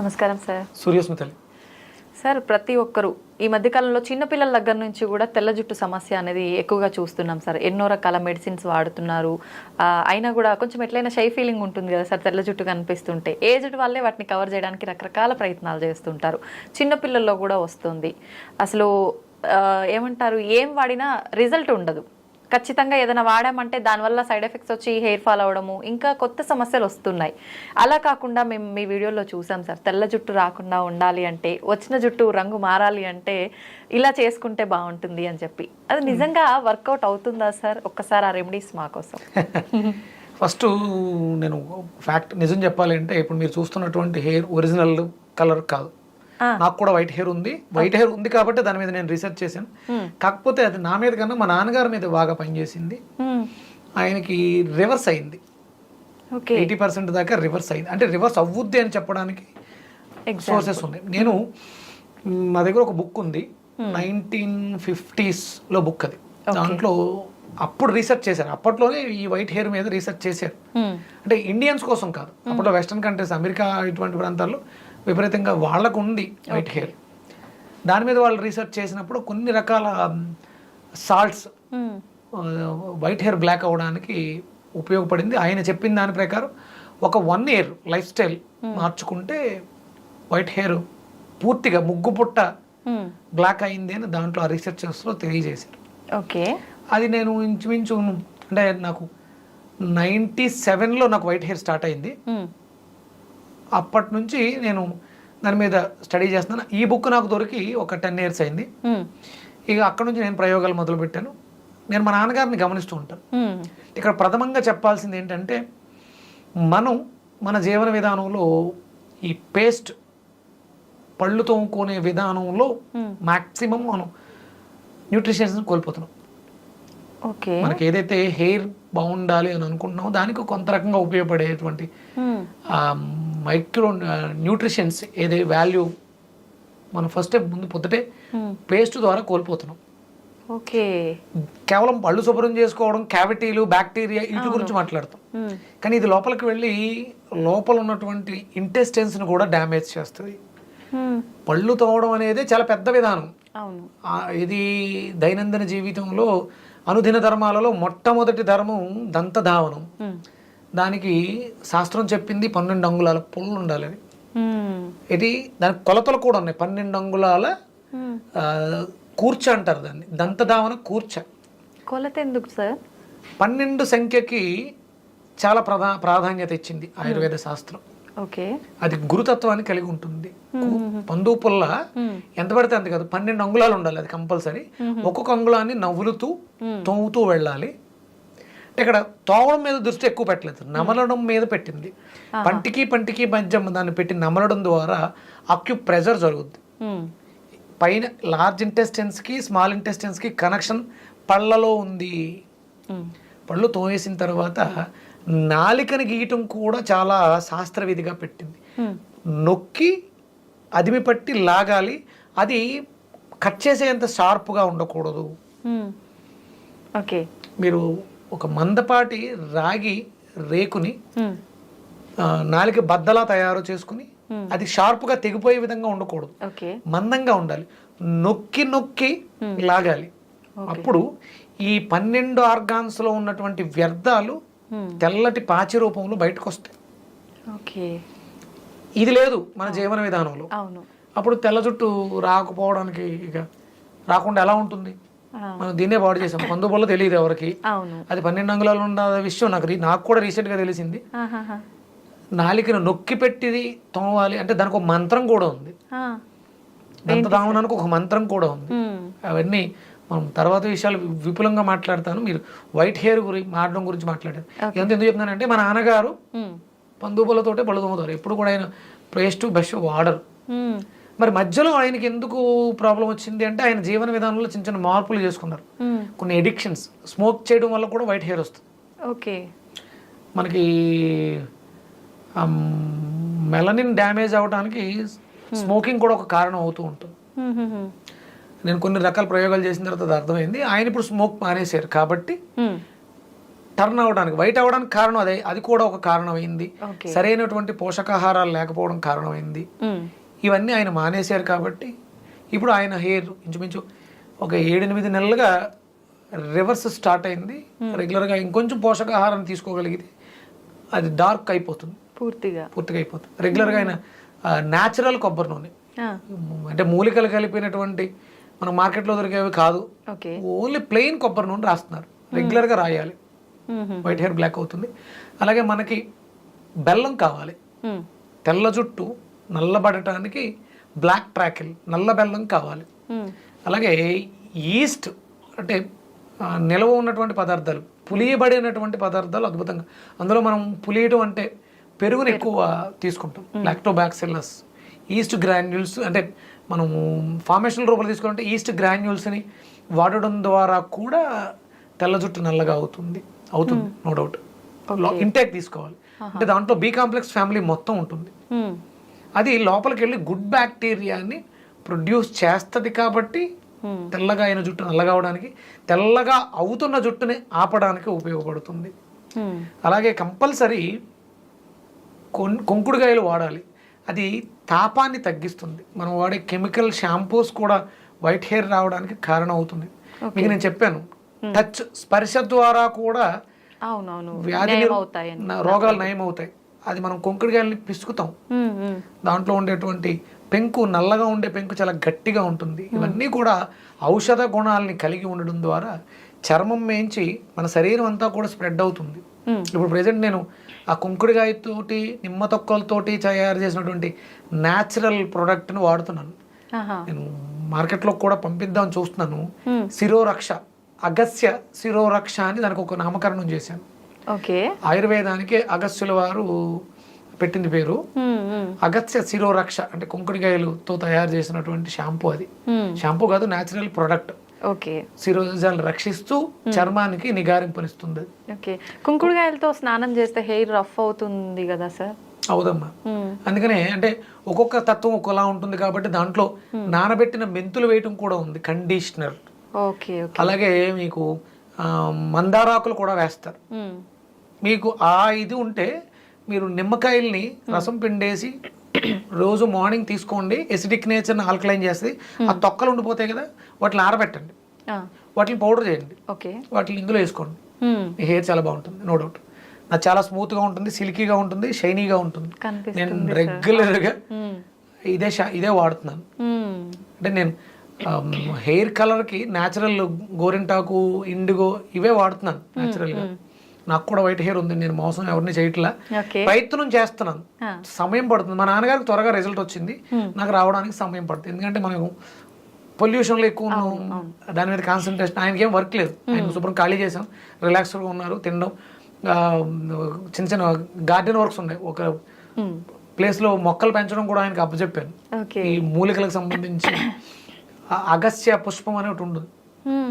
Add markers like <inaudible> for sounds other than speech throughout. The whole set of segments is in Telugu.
నమస్కారం సార్ సూర్యస్మితలి. సార్ ప్రతి ఒక్కరు ఈ మధ్యకాలంలో చిన్నపిల్లల దగ్గర నుంచి కూడా తెల్ల జుట్టు సమస్య అనేది ఎక్కువగా చూస్తున్నాం సార్ ఎన్నో రకాల మెడిసిన్స్ వాడుతున్నారు. అయినా కూడా కొంచెం ఎట్లయినా షై ఫీలింగ్ ఉంటుంది కదా సార్ తెల్ల జుట్టు కనిపిస్తుంటే. ఏజ్డ్ వాళ్ళే వాటిని కవర్ చేయడానికి రకరకాల ప్రయత్నాలు చేస్తుంటారు. చిన్నపిల్లల్లో కూడా వస్తుంది. అసలు ఏమంటారు ఏం వాడినా రిజల్ట్ ఉండదు. ఖచ్చితంగా ఏదైనా వాడామంటే దానివల్ల సైడ్ ఎఫెక్ట్స్ వచ్చి హెయిర్ ఫాల్ అవడము ఇంకా కొత్త సమస్యలు వస్తున్నాయి. అలా కాకుండా మేము మీ వీడియోలో చూసాం సార్ తెల్ల జుట్టు రాకుండా ఉండాలి అంటే వచ్చిన జుట్టు రంగు మారాలి అంటే ఇలా చేసుకుంటే బాగుంటుంది అని చెప్పి. అది నిజంగా వర్కౌట్ అవుతుందా సార్? ఒక్కసారి ఆ రెమెడీస్ మా కోసం. <laughs> ఫస్ట్ నేను ఫ్యాక్ట్ నిజం చెప్పాలి అంటే ఇప్పుడు మీరు చూస్తున్నటువంటి హెయిర్ ఒరిజినల్ కలర్ కాదు. నాకు కూడా వైట్ హెయిర్ ఉంది. వైట్ హెయిర్ ఉంది కాబట్టి దాని మీద నేను రీసెర్చ్ చేశాను. కాకపోతే అది నా మీద కన్నా మా నాన్నగారి మీద బాగా పనిచేసింది. ఆయనకి రివర్స్ అయింది. ఓకే. ఎయిటీ పర్సెంట్ దాకా రివర్స్ అయింది. అంటే రివర్స్ అవ్వుద్ది అని చెప్పడానికి సోర్సెస్ ఉన్నాయి. నేను మ్, నా దగ్గర ఒక బుక్ ఉంది. నైన్టీన్ ఫిఫ్టీస్లో బుక్ అది. దాంట్లో అప్పుడు రీసెర్చ్ చేశారు అప్పట్లోనే ఈ వైట్ హెయిర్ మీద రీసెర్చ్ చేశారు అంటే ఇండియన్స్ కోసం కాదు. అప్పట్లో వెస్టర్న్ కంట్రీస్ అమెరికా ఇటువంటి ప్రాంతాల్లో విపరీతంగా వాళ్ళకు ఉంది వైట్ హెయిర్. దాని మీద వాళ్ళు రీసెర్చ్ చేసినప్పుడు కొన్ని రకాల సాల్ట్స్ వైట్ హెయిర్ బ్లాక్ అవ్వడానికి ఉపయోగపడింది. ఆయన చెప్పిన దాని ప్రకారం ఒక వన్ ఇయర్ లైఫ్ స్టైల్ మార్చుకుంటే వైట్ హెయిర్ పూర్తిగా ముగ్గు పుట్ట బ్లాక్ అయింది అని దాంట్లో ఆ రీసెర్చర్స్లో తెలియజేశారు. ఓకే అది నేను ఇంచుమించు అంటే నాకు నైంటీ సెవెన్లో నాకు వైట్ హెయిర్ స్టార్ట్ అయింది. అప్పటి నుంచి నేను దాని మీద స్టడీ చేస్తున్నాను. ఈ బుక్ నాకు దొరికి ఒక టెన్ ఇయర్స్ అయింది. ఇక అక్కడ నుంచి నేను ప్రయోగాలు మొదలుపెట్టాను. నేను మా నాన్నగారిని గమనిస్తూ ఉంటాను. ఇక్కడ ప్రథమంగా చెప్పాల్సింది ఏంటంటే మనం మన జీవన విధానంలో ఈ పేస్ట్ పళ్ళు తోముకునే విధానంలో మాక్సిమం మనం న్యూట్రిషన్స్ కోల్పోతున్నాం. ఓకే. మనకి ఏదైతే హెయిర్ బాగుండాలి అని అనుకుంటున్నామో దానికి కొంత రకంగా ఉపయోగపడేటువంటి మైక్రో న్యూట్రిషన్స్ ఏదే వాల్యూ మనం ఫస్ట్ ముందు పొద్దుటే పేస్ట్ ద్వారా కోల్పోతున్నాం. ఓకే. కేవలం పళ్ళు శుభ్రం చేసుకోవడం క్యావిటీలు బ్యాక్టీరియా వీటి గురించి మాట్లాడతాం. కానీ ఇది లోపలికి వెళ్ళి లోపల ఉన్నటువంటి ఇంటెస్టెన్స్ని కూడా డ్యామేజ్ చేస్తుంది. పళ్ళు తోవడం అనేది చాలా పెద్ద విధానం. ఇది దైనందిన జీవితంలో అనుదిన ధర్మాలలో మొట్టమొదటి ధర్మం దంతధావనం. దానికి శాస్త్రం చెప్పింది పన్నెండు అంగుళాల పుల్లు ఉండాలి అది ఇది దానికి కొలతలు కూడా ఉన్నాయి. పన్నెండు అంగుళాల కూర్చ అంటారు దాన్ని. దంతధావన కూర్చ. కొలత ఎందుకు సార్? పన్నెండు సంఖ్యకి చాలా ప్రధా ప్రాధాన్యత ఇచ్చింది ఆయుర్వేద శాస్త్రం. ఓకే. అది గురుతత్వాన్ని కలిగి ఉంటుంది. పందు పుల్ల ఎంత పడితే అంత కాదు. పన్నెండు అంగుళాలు ఉండాలి అది కంపల్సరీ. ఒక్కొక్క అంగుళాన్ని నవ్వులుతూ తోముతూ వెళ్ళాలి. ఇక్కడ తోవడం మీద దృష్టి ఎక్కువ పెట్టలేదు నమలడం మీద పెట్టింది. పంటికి పంటికి మధ్య దాన్ని పెట్టి నమలడం ద్వారా అక్యు ప్రెజర్ జరుగుద్ది. పైన లార్జ్ ఇంటెస్టెన్స్కి స్మాల్ ఇంటెస్టెన్స్కి కనెక్షన్ పళ్ళలో ఉంది. పళ్ళు తోయేసిన తర్వాత నాలికని గీయటం కూడా చాలా శాస్త్రవిధిగా పెట్టింది. నొక్కి అదిమి పట్టి లాగాలి అది కట్ చేసేంత షార్ప్గా ఉండకూడదు. ఓకే. మీరు ఒక మందపాటి రాగి రేకుని నాలిక బద్దలా తయారు చేసుకుని అది షార్ప్గా తెగిపోయే విధంగా ఉండకూడదు. మందంగా ఉండాలి. నొక్కి నొక్కి లాగాలి. అప్పుడు ఈ పన్నెండు ఆర్గాన్స్లో ఉన్నటువంటి వ్యర్థాలు తెల్లటి పాచి రూపంలో బయటకు వస్తాయి ఓకే. ఇది లేదు మన జీవన విధానంలో. అప్పుడు తెల్ల జుట్టు రాకపోవడానికి ఇక రాకుండా ఎలా ఉంటుంది? మనం దీన్నే పాడు చేసాం. పందు వల్ల తెలియదు ఎవరికి. అది పన్నెండు అంగుళాలు ఉన్న విషయం నాకు నాకు కూడా రీసెంట్గా తెలిసింది. నాలికను నొక్కి పెట్టిది తోమాలి అంటే దానికి ఒక మంత్రం కూడా ఉంది. ఆ, దంత దావనానికి ఒక మంత్రం కూడా ఉంది. అవన్నీ మనం తర్వాత విషయాలు విపులంగా మాట్లాడతాను. మీరు వైట్ హెయిర్ గురించి మాట్లాడడం గురించి మాట్లాడారు. ఎంత ఎందుకు చెప్తున్నానంటే మా నాన్నగారు ఉమ్, పందుపులతోటే పళ్ళు తోముతారు. ఎప్పుడు కూడా ఆయన పేస్ట్ బ్రష్ వాడరు. మరి మధ్యలో ఆయనకి ఎందుకు ప్రాబ్లం వచ్చింది అంటే ఆయన జీవన విధానంలో చిన్న చిన్న మార్పులు చేసుకున్నారు. ఉమ్, కొన్ని ఎడిక్షన్స్ స్మోక్ చేయడం వల్ల కూడా వైట్ హెయిర్ వస్తుంది. ఓకే. మనకి మెలనిన్ డ్యామేజ్ అవడానికి స్మోకింగ్ కూడా ఒక కారణం అవుతూ ఉంటుంది. ఉమ్, ఉమ్, నేను కొన్ని రకాల ప్రయోగాలు చేసిన తర్వాత అది అర్థమైంది. ఆయన ఇప్పుడు స్మోక్ మానేశారు కాబట్టి టర్న్ అవడానికి వైట్ అవ్వడానికి కారణం అదే. అది కూడా ఒక కారణమైంది. సరైనటువంటి పోషకాహారాలు లేకపోవడం కారణమైంది. ఇవన్నీ ఆయన మానేశారు కాబట్టి ఇప్పుడు ఆయన హెయిర్ ఇంచుమించు ఒక ఏడెనిమిది నెలలుగా రివర్స్ స్టార్ట్ అయింది. రెగ్యులర్గా ఇంకొంచెం పోషకాహారం తీసుకోగలిగితే అది డార్క్ అయిపోతుంది. పూర్తిగా. పూర్తిగా అయిపోతుంది. రెగ్యులర్గా ఆయన న్యాచురల్ కొబ్బరి నూనె. అంటే మూలికలు కలిపినటువంటి మన మార్కెట్లో దొరికేవి కాదు. ఓన్లీ ప్లెయిన్ కొబ్బరి నూనె రాస్తున్నారు. రెగ్యులర్గా రాయాలి. వైట్ హెయిర్ బ్లాక్ అవుతుంది. అలాగే మనకి బెల్లం కావాలి. మ్మ్. తెల్ల జుట్టు నల్లబడటానికి బ్లాక్ ట్రాకిల్ నల్ల బెల్లం కావాలి. మ్మ్. అలాగే ఈస్ట్ అంటే నిల్వ ఉన్నటువంటి పదార్థాలు పులియబడినటువంటి పదార్థాలు అద్భుతంగా. అందులో మనం పులియటం అంటే పెరుగుని ఎక్కువ తీసుకుంటాం. లాక్టోబాక్సిల్లస్ ఈస్ట్ గ్రాన్యూల్స్ అంటే మనము ఫార్మేషన్ రూపంలో తీసుకుంటే ఈస్ట్ గ్రాన్యూల్స్ని వాడడం ద్వారా కూడా తెల్ల జుట్టు నల్లగా అవుతుంది. అవుతుంది నో డౌట్ ఇంటేక్ తీసుకోవాలి. అంటే దాంట్లో బి కాంప్లెక్స్ ఫ్యామిలీ మొత్తం ఉంటుంది. మ్మ్. అది లోపలికి వెళ్ళి గుడ్ బ్యాక్టీరియాని ప్రొడ్యూస్ చేస్తుంది కాబట్టి. తెల్లగా అయిన జుట్టు నల్లగా అవడానికి తెల్లగా అవుతున్న జుట్టుని ఆపడానికి ఉపయోగపడుతుంది. అలాగే కంపల్సరీ కొన్ కొంకుడుగాయలు వాడాలి. అది తాపాన్ని తగ్గిస్తుంది. మనం వాడే కెమికల్ షాంపూస్ కూడా వైట్ హెయిర్ రావడానికి కారణం అవుతుంది మీకు నేను చెప్పాను. టచ్ స్పర్శ ద్వారా కూడా వ్యాధి రోగాలు నయం అవుతాయి అది మనం కొంకుడుగాయల్ని పిసుకుతాం. దాంట్లో ఉండేటువంటి పెంకు నల్లగా ఉండే పెంకు చాలా గట్టిగా ఉంటుంది ఇవన్నీ కూడా ఔషధ గుణాలని కలిగి ఉండడం ద్వారా చర్మం మేంచి మన శరీరం అంతా కూడా స్ప్రెడ్ అవుతుంది. ఇప్పుడు ప్రజెంట్ నేను ఆ కుంకుడుగాయతోటి నిమ్మ తొక్కలతోటి తయారు చేసినటువంటి న్యాచురల్ ప్రోడక్ట్ని వాడుతున్నాను. నేను మార్కెట్లో కూడా పంపిద్దాం చూస్తున్నాను. శిరోరక్ష అగస్య శిరోరక్ష అని దానికి ఒక నామకరణం చేశాను ఆయుర్వేదానికి అగస్యుల వారు పెట్టింది పేరు. అగత్య శిరోరక్ష అంటే కుంకుడికాయలతో తయారు చేసినటువంటి షాంపూ అది. షాంపూ కాదు న్యాచురల్ ప్రొడక్ట్ ఓకే. శిరోజాలను రక్షిస్తూ చర్మానికి నిగారింపనిస్తుంది. ఓకే. కుంకుడుకాయలతో స్నానం చేస్తే హెయిర్ రఫ్ అవుతుంది కదా సార్? అవుదమ్మా. మ్మ్. అందుకనే అంటే ఒక్కొక్క తత్వం ఒకలా ఉంటుంది కాబట్టి దాంట్లో నానబెట్టిన మెంతులు వేయటం కూడా ఉంది కండిషనర్ ఓకే ఓకే. అలాగే మీకు మందారాకులు కూడా వేస్తారు. మీకు ఆ ఇది ఉంటే మీరు నిమ్మకాయల్ని రసం పిండేసి రోజు మార్నింగ్ తీసుకోండి. ఎసిడిక్ నేచర్ని ఆల్కలైన్ చేస్తుంది. ఆ తొక్కలు ఉండిపోతాయి కదా వాటిని ఆరబెట్టండి. వాటిని పౌడర్ చేయండి. ఓకే. వాటిని ఇందులో వేసుకోండి. మీ హెయిర్ చాలా బాగుంటుంది నో డౌట్ నాకు చాలా స్మూత్గా ఉంటుంది సిల్కీగా ఉంటుంది షైనీగా ఉంటుంది. నేను రెగ్యులర్గా. ఇదే షా ఇదే వాడుతున్నాను. అంటే నేను హెయిర్ కలర్కి న్యాచురల్ గోరింటాకు ఇండిగో ఇవే వాడుతున్నాను న్యాచురల్గా నాకు కూడా వైట్ హెయిర్ ఉంది నేను మోసం ఎవరిని చేయట్లా. ప్రయత్నం చేస్తున్నాను. సమయం పడుతుంది. మా నాన్నగారికి త్వరగా రిజల్ట్ వచ్చింది. నాకు రావడానికి సమయం పడుతుంది. ఎందుకంటే మనం పొల్యూషన్లో ఎక్కువ ఉన్నాం. దాని మీద కాన్సన్ట్రేషన్ ఆయనకి ఏం వర్క్ లేదు. ఆయన శుభ్రం ఖాళీ చేసాం రిలాక్స్డ్గా ఉన్నారు తినడం. చిన్న చిన్న గార్డెన్ వర్క్స్ ఉన్నాయి. ఒక. ప్లేస్లో మొక్కలు పెంచడం కూడా ఆయనకి అప్పచెప్పాను. ఈ మూలికలకు సంబంధించి అగస్య పుష్పం అని ఒకటి ఉంటుంది.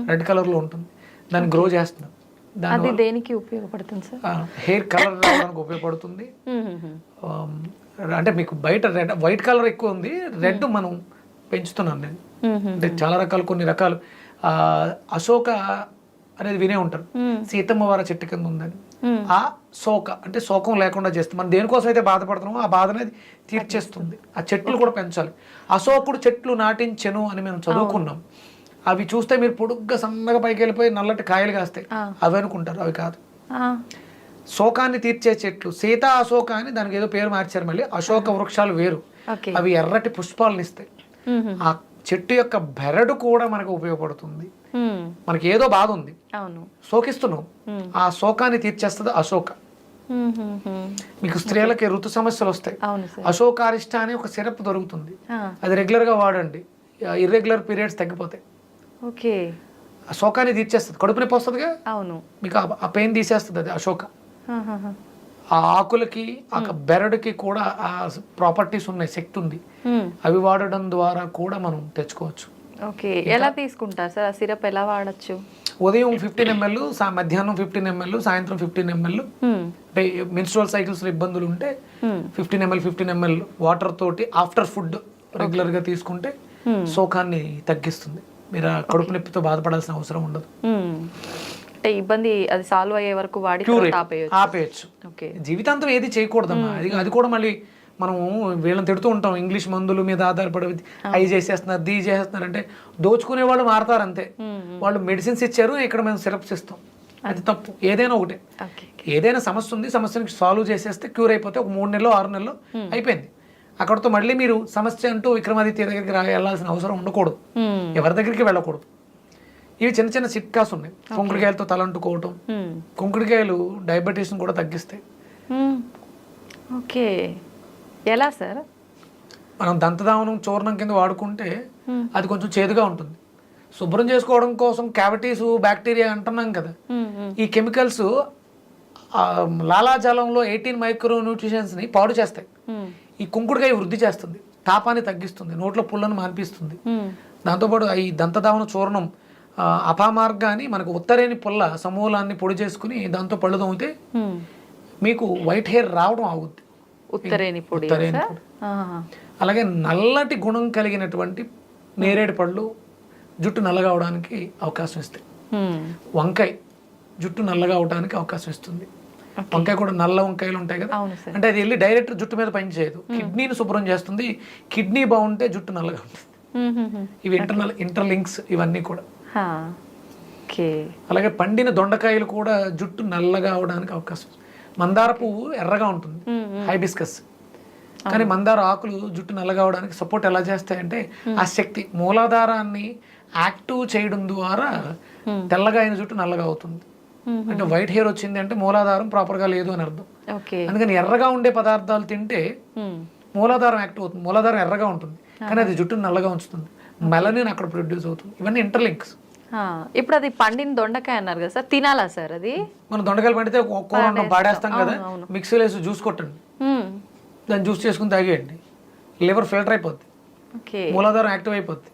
రెడ్ కలర్లో ఉంటుంది. దాన్ని గ్రో చేస్తున్నాం అది దేనికి ఉపయోగపడుతుంది సార్? హెయిర్ కలర్ రావడానికి ఉపయోగపడుతుంది. అంటే మీకు బయట రెడ్ వైట్ కలర్ ఎక్కువ ఉంది. రెడ్ మనం పెంచుతున్నాను నేను. అంటే చాలా రకాలు కొన్ని రకాలు. ఆ, అశోక అనేది వినే ఉంటారు. మ్మ్. సీతమ్మ వారి చెట్టు కింద ఉందని. ఆ శోక అంటే శోకం లేకుండా చేస్తుంది మనం దేనికోసం అయితే బాధపడుతున్నామో ఆ బాధ అనేది తీర్చేస్తుంది. ఆ చెట్లు కూడా పెంచాలి. అశోకుడు చెట్లు నాటించెను అని మేము చదువుకున్నాం. అవి చూస్తే మీరు పొడుగ్గా సన్నగా పైకి వెళ్ళిపోయి నల్లటి కాయలు కాస్తాయి. అవి అనుకుంటారు అవి కాదు. శోకాన్ని తీర్చే చెట్లు. సీతా అశోక అని దానికి ఏదో పేరు మార్చారు మళ్ళీ. అశోక వృక్షాలు వేరు. అవి ఎర్రటి పుష్పాలను ఇస్తాయి. ఆ చెట్టు యొక్క బెరడు కూడా మనకు ఉపయోగపడుతుంది. మనకి ఏదో బాధ ఉంది. శోకిస్తున్నాం. ఆ శోకాన్ని తీర్చేస్తుంది అశోక. మీకు స్త్రీలకి ఋతు సమస్యలు వస్తాయి. అశోకారిష్ట అని ఒక సిరప్ దొరుకుతుంది. అది రెగ్యులర్గా వాడండి. ఇర్రెగ్యులర్ పీరియడ్స్ తగ్గిపోతాయి. ఓకే. ఆ శోకాన్ని తీర్చేస్తుంది. కడుపు నొప్పి వస్తుందిగా అవును. మీకు ఆ- పెయిన్ తీసేస్తుంది అది అశోక. ఆ ఆకులకి ఆ బెరడుకి కూడా ఆ ప్రాపర్టీస్ ఉన్నాయి శక్తి ఉంది. అవి వాడడం ద్వారా కూడా మనం తెచ్చుకోవచ్చు. ఓకే. ఎలా తీసుకుంటారు సార్? ఆ సిరప్ ఎలా వాడచ్చు? ఉదయం ఫిఫ్టీన్ ఎంఎల్ మధ్యాహ్నం ఫిఫ్టీన్ ఎంఎల్ సాయంత్రం ఫిఫ్టీన్ ఎంఎల్. అంటే మెన్స్ట్రువల్ సైకిల్స్ ఇబ్బందులు ఉంటే. Fifteen ML fifteen ML water తోటి ఆఫ్టర్ ఫుడ్ రెగ్యులర్గా తీసుకుంటే శోకాన్ని తగ్గిస్తుంది. మీరు ఆ కడుపు నొప్పితో బాధపడాల్సిన అవసరం ఉండదు. అంటే ఇబ్బంది అది సాల్వ్ అయ్యే వరకు వాడి ఆపేయచ్చు. జీవితాంతం ఏది చేయకూడదమ్మా. అది అది కూడా మళ్ళీ మనం వీళ్ళని తిడుతూ ఉంటాం. ఇంగ్లీష్ మందుల మీద ఆధారపడి అవి చేసేస్తున్నారు దీ చేసేస్తున్నారు అంటే దోచుకునే వాళ్ళు మారతారు అంతే. వాళ్ళు మెడిసిన్స్ ఇచ్చారు ఇక్కడ మేము సిరప్స్ ఇస్తాం. అది తప్పు. ఏదైనా ఒకటే. ఏదైనా సమస్య ఉంది సమస్యని సాల్వ్ చేసేస్తే క్యూర్ అయిపోతే ఒక మూడు నెలలు ఆరు నెలలు అయిపోయింది. అక్కడతో మళ్ళీ మీరు సమస్య అంటూ విక్రమాదిత్య దగ్గరికి వెళ్ళాల్సిన అవసరం ఉండకూడదు. ఎవరి దగ్గరికి వెళ్ళకూడదు. ఇవి చిన్న చిన్న చిట్కాస్ ఉన్నాయి. కుంకుడుకాయలతో తలంటుకోవటం కుంకుడుకాయలు డయాబెటీస్ని కూడా తగ్గిస్తాయి. ఓకే. ఎలా సార్? మనం దంతధావనం చూర్ణం కింద వాడుకుంటే అది కొంచెం చేదుగా ఉంటుంది. శుభ్రం చేసుకోవడం కోసం క్యావిటీస్ బ్యాక్టీరియా అంటున్నాం కదా. ఈ కెమికల్స్ లాలాజలంలో ఎయిటీన్ మైక్రో న్యూట్రిషన్స్ని పాడు చేస్తాయి. ఈ కుంకుడుకాయ వృద్ధి చేస్తుంది. తాపాన్ని తగ్గిస్తుంది. నోట్లో పుల్లను మాన్పిస్తుంది. దాంతోపాటు ఈ దంతధావన చూర్ణం అపామార్గాన్ని మనకు ఉత్తరేని పుల్ల సమూలాన్ని పొడి చేసుకుని దాంతో పళ్ళు తోమితే మీకు వైట్ హెయిర్ రావడం ఆగుద్ది. ఉత్తరేని పొడి. అలాగే నల్లటి గుణం కలిగినటువంటి నేరేడు పళ్ళు జుట్టు నల్లగా అవడానికి అవకాశం ఇస్తాయి. వంకాయ జుట్టు నల్లగా అవడానికి అవకాశం ఇస్తుంది. వంకాయ కూడా నల్ల వంకాయలు ఉంటాయి కదా. అంటే అది వెళ్ళి డైరెక్ట్ జుట్టు మీద పనిచేయదు కిడ్నీని శుభ్రం చేస్తుంది. కిడ్నీ బాగుంటే జుట్టు నల్లగా ఉంటుంది. ఇవి ఇంటర్నల్ ఇంటర్లింక్స్ ఇవన్నీ కూడా. అలాగే పండిన దొండకాయలు కూడా జుట్టు నల్లగా అవడానికి అవకాశం. మందార పువ్వు ఎర్రగా ఉంటుంది. హైబిస్కస్. కానీ మందార ఆకులు జుట్టు నల్లగా అవడానికి సపోర్ట్ ఎలా చేస్తాయంటే ఆ శక్తి మూలాధారాన్ని యాక్టివ్ చేయడం ద్వారా తెల్లగా అయిన జుట్టు నల్లగా అవుతుంది. అంటే వైట్ హెయిర్ వచ్చింది అంటే మూలాధారం ప్రాపర్గా లేదు అని అర్థం. అందుకని ఎర్రగా ఉండే పదార్థాలు తింటే. మూలాధారం యాక్టివ్ అవుతుంది. మూలాధారం ఎర్రగా ఉంటుంది. కానీ అది జుట్టును నల్లగా ఉంచుతుంది. మెలనిన్ అక్కడ ప్రొడ్యూస్ అవుతుంది. ఇవన్నీ ఇంటర్లింక్స్ ఇప్పుడు అది పండిన దొండకాయ అన్నారు కదా సార్ తినాలా సార్ అది? మనం దొండకాయలు పండితే కూర పాడేస్తాం కదా. మిక్సీలో వేసి జ్యూస్ కొట్టండి. దాన్ని జ్యూస్ చేసుకుని తాగేయండి. లివర్ ఫిల్టర్ అయిపోద్ది. మూలాధారం యాక్టివ్ అయిపోద్ది.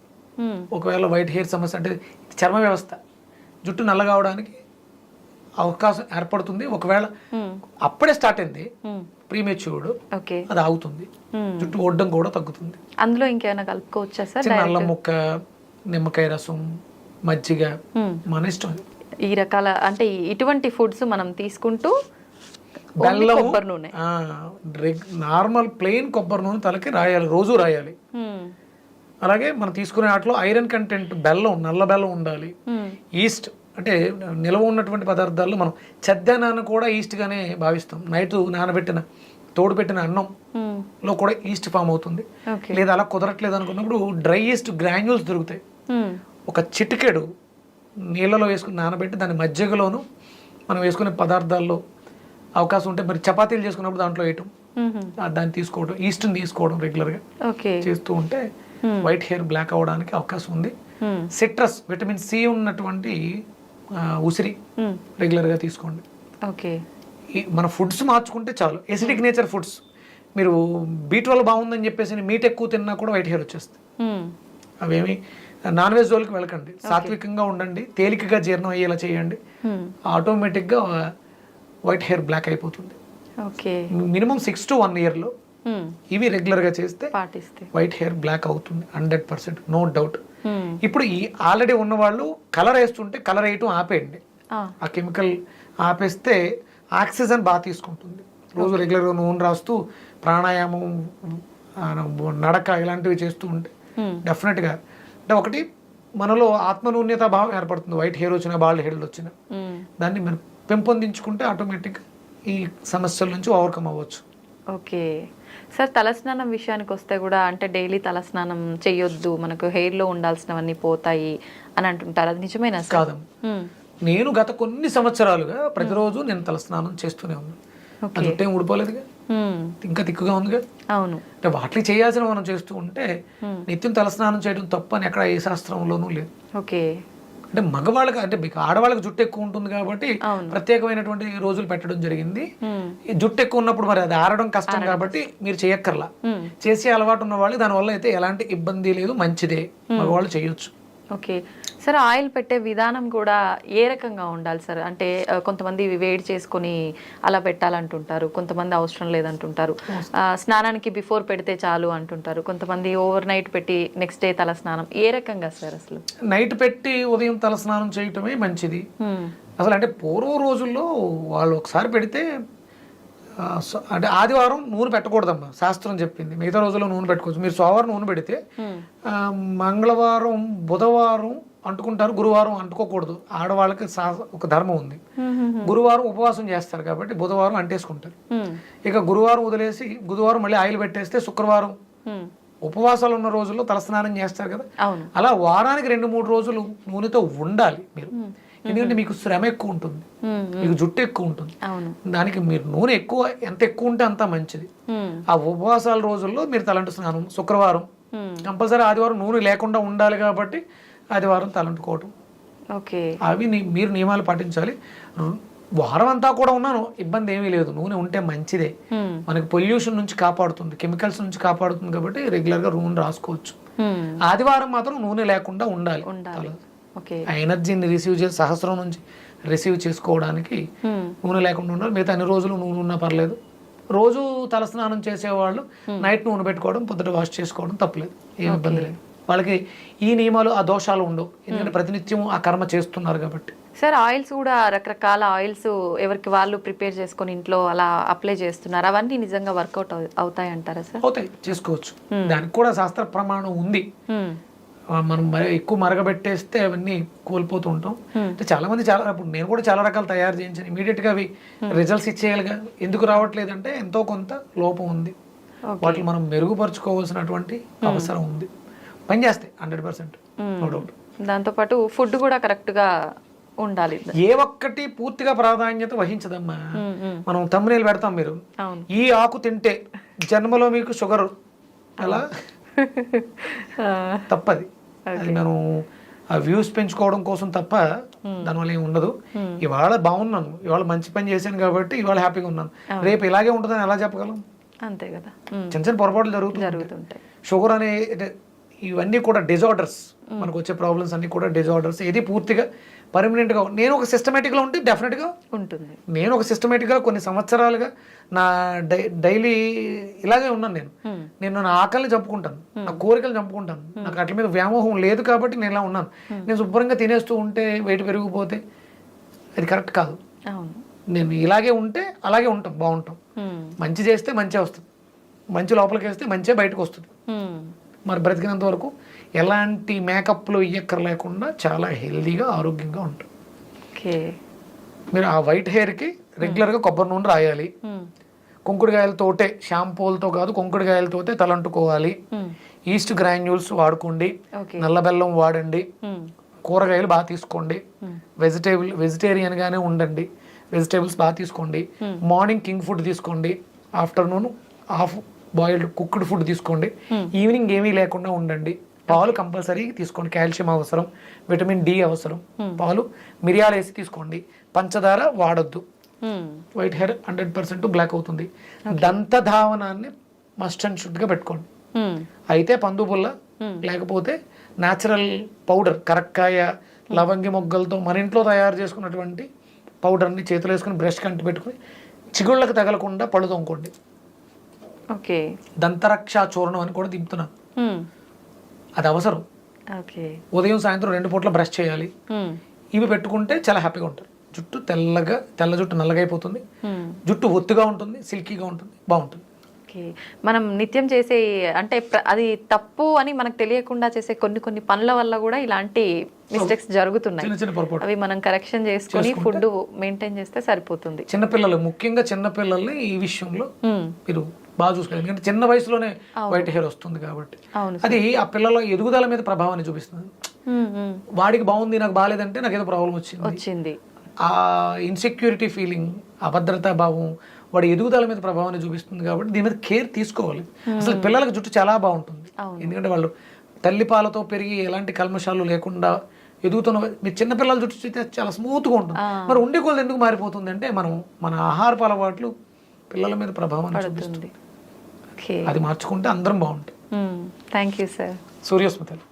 ఒకవేళ వైట్ హెయిర్ సమస్య అంటే చర్మ వ్యవస్థ. జుట్టు నల్లగా అవడానికి అవకాశం ఏర్పడుతుంది ఒకవేళ మ్మ్. అప్పుడే స్టార్ట్ అయింది. ప్రీమెచ్యూర్డ్ ఓకే అది ఆగుతుంది మ్మ్. జుట్టు ఒడ్డం కూడా తగ్గుతుంది అందులో ఇంకేమైనా కలుపుకోవచ్చా సార్ చిన్న అల్లం ముక్క నిమ్మకాయ రసం మజ్జిగ. మన ఇష్టం. ఈ రకాల అంటే ఇటువంటి ఫుడ్స్ మనం తీసుకుంటూ బెల్లం కొబ్బరి నూనె నార్మల్ ప్లెయిన్ కొబ్బరి నూనె తలకి రాయాలి రోజు రాయాలి. అలాగే మనం తీసుకునే వాటిలో ఐరన్ కంటెంట్ బెల్లం నల్ల బెల్లం ఉండాలి. ఈస్ట్ అంటే నిల్వ ఉన్నటువంటి పదార్థాల్లో మనం చెద్దనాన్ని కూడా ఈస్ట్గానే భావిస్తాం నైట్ నానబెట్టిన తోడు పెట్టిన అన్నం మ్మ్. లో కూడా ఈస్ట్ ఫామ్ అవుతుంది లేదా అలా కుదరట్లేదు అనుకున్నప్పుడు డ్రై ఈస్ట్ గ్రాన్యూల్స్ దొరుకుతాయి మ్మ్. ఒక చిటికెడు నీళ్ళలో వేసుకుని నానబెట్టి దాని మజ్జిగలోను మనం వేసుకునే పదార్థాల్లో అవకాశం ఉంటే మరి చపాతీలు చేసుకున్నప్పుడు దాంట్లో వేయటం. ఆ దాన్ని తీసుకోవడం ఈస్ట్ని తీసుకోవడం రెగ్యులర్గా చేస్తూ ఉంటే వైట్ హెయిర్ బ్లాక్ అవ్వడానికి అవకాశం ఉంది. సిట్రస్ విటమిన్ సి ఉన్నటువంటి ఉసిరి. రెగ్యులర్గా తీసుకోండి. ఓకే. మన ఫుడ్స్ మార్చుకుంటే చాలు. ఎసిడిక్ నేచర్ ఫుడ్స్ మీరు బీట్ వల్ల బాగుందని చెప్పేసి మీట్ ఎక్కువ తిన్నా కూడా వైట్ హెయిర్ వచ్చేస్తుంది. అవేమి నాన్ వెజ్ జోలికి వెళ్ళకండి. సాత్వికంగా ఉండండి. తేలికగా జీర్ణం అయ్యేలా చేయండి. ఆటోమేటిక్గా వైట్ హెయిర్ బ్లాక్ అయిపోతుంది. Okay. Minimum six to one ఇయర్లో. ఇవి రెగ్యులర్గా చేస్తే వైట్ హెయిర్ బ్లాక్ అవుతుంది హండ్రెడ్ పర్సెంట్ నో డౌట్. ఇప్పుడు ఈ ఆల్రెడీ ఉన్న వాళ్ళు కలర్ వేస్తుంటే కలర్ వేయటం ఆపేయండి. ఆ. కెమికల్ ఆపేస్తే ఆక్సిజన్ బాగా తీసుకుంటుంది. రోజు రెగ్యులర్గా నూనె రాస్తూ ప్రాణాయామం నడక ఇలాంటివి చేస్తూ ఉంటే మ్మ్. డెఫినెట్గా. అంటే ఒకటి మనలో ఆత్మనూన్యత భావం ఏర్పడుతుంది. వైట్ హెయిర్ వచ్చిన బాల్డ్ హెయిర్ వచ్చిన. మ్మ్. దాన్ని మనం పెంపొందించుకుంటే ఆటోమేటిక్ ఈ సమస్యల నుంచి ఓవర్కమ్ అవ్వచ్చు. ఓకే సార్ తలస్నానం విషయానికి వస్తే కూడా అంటే డైలీ తలస్నానం చేయొద్దు మనకు hair లో ఉండాల్సినవన్నీ పోతాయి అని అంటుంటారు. అది నిజమేనా. నేను గత కొన్ని సంవత్సరాలుగా ప్రతిరోజు నేను తలస్నానం చేస్తూనే ఉన్నాను జుట్టేం ఊడిపోలేదుగా. ఇంకా తిక్కుగా ఉందిగా. అవును. అంటే వాటికి చేయాల్సిన మనం చేస్తూ ఉంటే. నిత్యం తలస్నానం చేయడం తప్పు అని ఎక్కడ ఏ శాస్త్రంలోనూ లేదు. ఓకే. అంటే మగవాళ్ళకి అంటే మీకు ఆడవాళ్ళకి జుట్టు ఎక్కువ ఉంటుంది కాబట్టి. ప్రత్యేకమైనటువంటి రోజులు పెట్టడం జరిగింది. ఈ జుట్టు ఎక్కువ ఉన్నప్పుడు మరి అది ఆరడం కష్టం కాబట్టి మీరు చేయక్కర్లా. చేసే అలవాటు ఉన్న వాళ్ళు దానివల్ల అయితే ఎలాంటి ఇబ్బంది లేదు మంచిదే మగవాళ్ళు చేయొచ్చు ఓకే. సార్ ఆయిల్ పెట్టే విధానం కూడా ఏ రకంగా ఉండాలి సార్? అంటే కొంతమంది వేడి చేసుకొని అలా పెట్టాలంటుంటారు కొంతమంది అవసరం లేదంటుంటారు. స్నానానికి బిఫోర్ పెడితే చాలు అంటుంటారు కొంతమంది ఓవర్ నైట్ పెట్టి నెక్స్ట్ డే తల స్నానం ఏ రకంగా సార్ అసలు? నైట్ పెట్టి ఉదయం తలస్నానం చేయటమే మంచిది. అసలు అంటే పూర్వ రోజుల్లో వాళ్ళు ఒకసారి పెడితే అంటే ఆదివారం నూనె పెట్టకూడదమ్మా శాస్త్రం చెప్పింది. మిగతా రోజుల్లో నూనె పెట్టుకోవచ్చు. మీరు సోమవారం నూనె పెడితే మంగళవారం బుధవారం అంటుకుంటారు గురువారం అంటుకోకూడదు. ఆడవాళ్ళకి ఒక ధర్మం ఉంది. గురువారం ఉపవాసం చేస్తారు కాబట్టి బుధవారం అంటేసుకుంటారు. ఇక గురువారం వదిలేసి బుధవారం మళ్ళీ ఆయిల్ పెట్టేస్తే శుక్రవారం. ఉపవాసాలు ఉన్న రోజుల్లో తలస్నానం చేస్తారు కదా. అలా వారానికి రెండు మూడు రోజులు నూనెతో ఉండాలి మీరు. ఎందుకంటే మీకు శ్రమ ఎక్కువ ఉంటుంది. మీకు జుట్టు ఎక్కువ ఉంటుంది. దానికి మీరు నూనె ఎక్కువ ఎంత ఎక్కువ ఉంటే అంత మంచిది. ఆ ఉపవాసాల రోజుల్లో మీరు తలంటు స్నానం శుక్రవారం. కంపల్సరీ ఆదివారం నూనె లేకుండా ఉండాలి కాబట్టి ఆదివారం తలంటుకోవటం. ఓకే. అవి మీరు నియమాలు పాటించాలి. వారం అంతా కూడా ఉన్నాను ఇబ్బంది ఏమీ లేదు. నూనె ఉంటే మంచిదే. మనకి పొల్యూషన్ నుంచి కాపాడుతుంది కెమికల్స్ నుంచి కాపాడుతుంది కాబట్టి రెగ్యులర్గా నూనె రాసుకోవచ్చు. ఆదివారం మాత్రం నూనె లేకుండా ఉండాలి. ఆ ఎనర్జీని రిసీవ్ చేసి సహస్రం నుంచి రిసీవ్ చేసుకోవడానికి ఉమ్, నూనె లేకుండా ఉండాలి మిగతా అన్ని రోజులు నూనె ఉన్నా పర్లేదు. రోజు తలస్నానం చేసేవాళ్ళు నైట్ నూనె పెట్టుకోవడం పొద్దుట వాష్ చేసుకోవడం తప్పలేదు. ఏం ఇబ్బంది లేదు. వాళ్ళకి ఈ నియమాలు ఆ దోషాలు ఉండవు. ఎందుకంటే ప్రతినిత్యం ఆ కర్మ చేస్తున్నారు కాబట్టి. సార్ ఆయిల్స్ కూడా రకరకాల ఆయిల్స్ ఎవరికి వాళ్ళు ప్రిపేర్ చేసుకొని ఇంట్లో అలా అప్లై చేస్తున్నారు. అవన్నీ నిజంగా వర్కౌట్ అవుతాయి అంటారా సార్ అవుతాయి. చేసుకోవచ్చు. దానికి కూడా శాస్త్ర ప్రమాణం ఉంది. మనం మరి ఎక్కువ మరగబెట్టేస్తే అవన్నీ కోల్పోతూ ఉంటాం. అంటే చాలా మంది చాలా ఇప్పుడు నేను కూడా చాలా రకాలు తయారు చేయించాను. ఇమీడియట్గా అవి రిజల్ట్స్ ఇచ్చేయాలిగా. ఎందుకు రావట్లేదంటే ఎంతో కొంత లోపం ఉంది. వాటిని మనం మెరుగుపరుచుకోవాల్సినటువంటి అవసరం ఉంది. పని చేస్తాయి హండ్రెడ్ పర్సెంట్ నో డౌట్ దాంతోపాటు ఫుడ్ కూడా కరెక్ట్గా ఉండాలి. ఏ ఒక్కటి పూర్తిగా ప్రాధాన్యత వహించదమ్మా. మనం తమ్మునేలు పెడతాం మీరు. ఈ ఆకు తింటే జన్మలో మీకు షుగర్ అలా <laughs> తప్పది. అది మనం ఆ వ్యూస్ పెంచుకోవడం కోసం తప్ప దానివల్ల ఏమి ఉండదు. ఇవాళ బాగున్నాను. ఇవాళ మంచి పని చేశాను కాబట్టి ఇవాళ హ్యాపీగా ఉన్నాను. రేపు ఇలాగే ఉంటుందని ఎలా చెప్పగలం? అంతే కదా. చిన్న చిన్న పొరపాట్లు జరుగుతుంటాయి. షుగర్ అనే ఇవన్నీ కూడా డిజార్డర్స్. మనకు వచ్చే ప్రాబ్లమ్స్ అన్ని కూడా డిజార్డర్స్. ఇది పూర్తిగా పర్మనెంట్గా నేను ఒక సిస్టమేటిక్గా ఉంటే డెఫినెట్గా ఉంటుంది. నేను ఒక సిస్టమేటిక్గా కొన్ని సంవత్సరాలుగా నా డై డైలీ ఇలాగే ఉన్నాను నేను. నేను నా ఆకలిని చంపుకుంటాను. నా కోరికలు చంపుకుంటాను. నాకు అట్ల మీద వ్యామోహం లేదు కాబట్టి నేను ఇలా ఉన్నాను. నేను శుభ్రంగా తినేస్తూ ఉంటే వెయిట్ పెరిగిపోతే అది కరెక్ట్ కాదు. నేను ఇలాగే ఉంటే అలాగే ఉంటాం బాగుంటాం. మంచి చేస్తే మంచి వస్తుంది. మంచి లోపలికి వేస్తే మంచి బయటకు వస్తుంది. మరి బ్రతికినంత వరకు ఎలాంటి మేకప్లు ఇయ్యక్కర్ లేకుండా చాలా హెల్దీగా ఆరోగ్యంగా ఉంటాం ఓకే. మీరు ఆ వైట్ హెయిర్కి రెగ్యులర్గా కొబ్బరి నూనె రాయాలి. ఉమ్, కుంకుడుకాయలతోటే షాంపూలతో కాదు కుంకుడుకాయలతోటే తలంటుకోవాలి. ఈస్ట్ గ్రాన్యూల్స్ వాడుకోండి. నల్ల బెల్లం వాడండి. కూరగాయలు బాగా తీసుకోండి. వెజిటేబుల్ వెజిటేరియన్గానే ఉండండి. వెజిటేబుల్స్ బాగా తీసుకోండి. మార్నింగ్ కింగ్ ఫుడ్ తీసుకోండి. Afternoon half boiled cooked food తీసుకోండి. ఈవినింగ్ ఏమీ లేకుండా ఉండండి. పాలు కంపల్సరీ తీసుకోండి. కాల్షియం అవసరం విటమిన్ డి అవసరం. పాలు మిరియాలు వేసి తీసుకోండి. పంచదార వాడొద్దు. White hair hundred percent black అవుతుంది. దంతధావనాన్ని మస్ట్ అండ్ షుడ్గా పెట్టుకోండి. ఉమ్, అయితే పందు పుల్ల లేకపోతే న్యాచురల్ పౌడర్ కరక్కాయ లవంగి మొగ్గలతో మన ఇంట్లో తయారు చేసుకున్నటువంటి పౌడర్ని చేతిలో వేసుకుని బ్రష్ కంటి పెట్టుకుని చిగుళ్ళకి తగలకుండా పళ్ళు తోముకోండి. ఓకే దంతరక్ష చూర్ణం అని కూడా దింపుతున్నాను అది అవసరం. ఓకే. ఉదయం సాయంత్రం రెండు పూట్ల బ్రష్ చేయాలి. ఇవి పెట్టుకుంటే చాలా హ్యాపీగా ఉంటారు. జుట్టు తెల్లగా తెల్ల జుట్టు నల్లగా అయిపోతుంది. జుట్టు ఒత్తుగా ఉంటుంది సిల్కీగా ఉంటుంది బాగుంటుంది. మనం నిత్యం చేసే అంటే అది తప్పు అని మనకు తెలియకుండా చేసే కొన్ని కొన్ని పనుల వల్ల కూడా ఇలాంటి మిస్టేక్స్ జరుగుతున్నాయి. అవి మనం కరెక్షన్ చేసుకొని ఫుడ్ మెయింటైన్ చేస్తే సరిపోతుంది. చిన్నపిల్లలు ముఖ్యంగా చిన్నపిల్లల్ని ఈ విషయంలో మీరు బాగా చూసుకోవాలి. ఎందుకంటే చిన్న వయసులోనే వైట్ హెయిర్ వస్తుంది కాబట్టి. అది ఆ పిల్లల ఎదుగుదల మీద ప్రభావాన్ని చూపిస్తుంది. వాడికి బాగుంది నాకు బాగాలేదంటే నాకు ఏదో ప్రాబ్లం వచ్చింది. వచ్చింది. ఆ ఇన్సెక్యూరిటీ ఫీలింగ్ అభద్రతా భావం వాడి ఎదుగుదల మీద ప్రభావాన్ని చూపిస్తుంది కాబట్టి దీని మీద కేర్ తీసుకోవాలి. అసలు పిల్లలకు జుట్టు చాలా బాగుంటుంది. ఎందుకంటే వాళ్ళు తల్లి పాలతో పెరిగి ఎలాంటి కల్మషాలు లేకుండా ఎదుగుతున్న మీరు చిన్నపిల్లల జుట్టు చూస్తే చాలా స్మూత్గా ఉంటుంది. మరి ఉండే కొలది ఎందుకు మారిపోతుంది అంటే మనం మన ఆహారపు అలవాట్లు పిల్లల మీద ప్రభావాన్ని చూపిస్తుంది. అది మార్చుకుంటే అందరం బాగుంటుంది థ్యాంక్ యూ సార్. సూర్యోస్మతలు